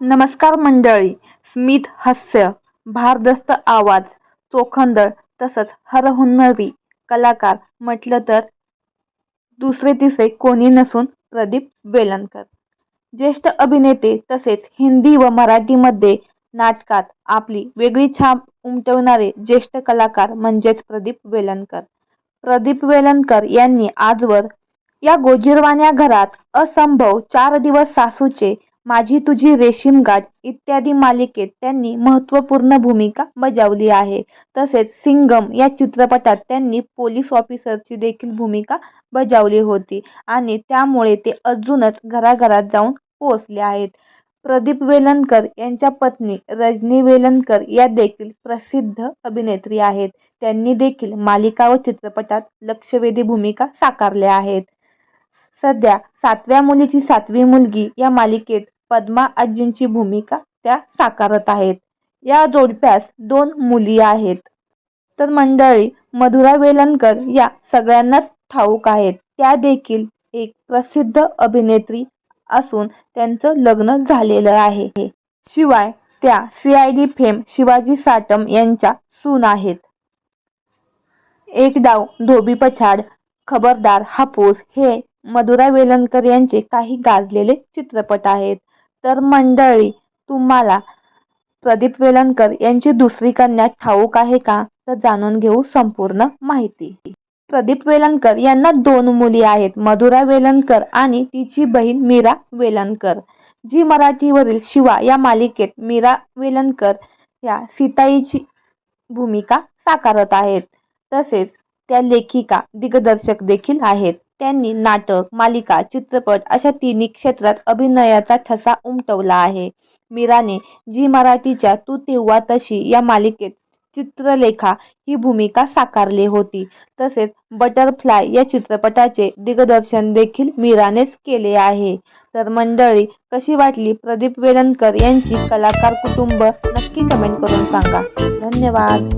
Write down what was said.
नमस्कार मंडळी. स्मित हास्य भारदस्त आवाज चोखंदळ तसंच हरहुन्नरी कलाकार म्हटलं तर दुसरे तिसरे कोणी नसून प्रदीप वेलणकर. ज्येष्ठ अभिनेते तसेच हिंदी व मराठीमध्ये नाटकात आपली वेगळी छाप उमटवणारे ज्येष्ठ कलाकार म्हणजेच प्रदीप वेलणकर. प्रदीप वेलणकर यांनी आजवर या गोजीरवान्या घरात असंभव चार दिवस सासूचे माझी तुझी रेशीम गाठ इत्यादी मालिकेत त्यांनी महत्त्वपूर्ण भूमिका बजावली आहे. तसेच सिंगम या चित्रपटात त्यांनी पोलीस ऑफिसरची देखील भूमिका बजावली होती आणि त्यामुळे ते अजूनच घराघरात जाऊन पोहोचले आहेत. प्रदीप वेलणकर यांच्या पत्नी रजनी वेलणकर या देखील प्रसिद्ध अभिनेत्री आहेत. त्यांनी देखील मालिका व चित्रपटात लक्षवेधी भूमिका साकारल्या आहेत. सध्या सातव्या मुलीची सातवी मुलगी या मालिकेत पद्मा आजींची भूमिका त्या साकारत आहेत. या जोडप्यास दोन मुली आहेत. तर मंडळी मधुरा वेलणकर या सगळ्यांनाच ठाऊक आहेत. त्या देखील एक प्रसिद्ध अभिनेत्री असून त्यांचं लग्न झालेलं आहे. शिवाय त्या C I D fame Shivaji Satam यांच्या सून आहेत. एक डाव धोबी पछाड खबरदार हापूस हे मधुरा वेलणकर यांचे काही गाजलेले चित्रपट आहेत. तर मंडळी तुम्हाला प्रदीप वेलणकर यांची दुसरी कन्या ठाऊक आहे का? तर जाणून घेऊ संपूर्ण माहिती. प्रदीप वेलणकर यांना दोन मुली आहेत मधुरा वेलणकर आणि तिची बहीण मीरा वेलणकर. जी मराठीवरील शिवा या मालिकेत मीरा वेलणकर या सीताईची भूमिका साकारत आहेत. तसेच त्या लेखिका दिग्दर्शक देखील आहेत. त्यांनी नाटक मालिका चित्रपट अशा तिन्ही क्षेत्रात अभिनयाचा ठसा उमटवला आहे. मीराने जी मराठीच्या तू तेव्हा तशी या मालिकेत चित्रलेखा ही भूमिका साकारली होती तसेच बटरफ्लाय या चित्रपटाचे दिग्दर्शन देखील मीरानेच केले आहे. तर मंडळी कशी वाटली प्रदीप वेलणकर यांची कलाकार कुटुंब? नक्की कमेंट करून सांगा. धन्यवाद.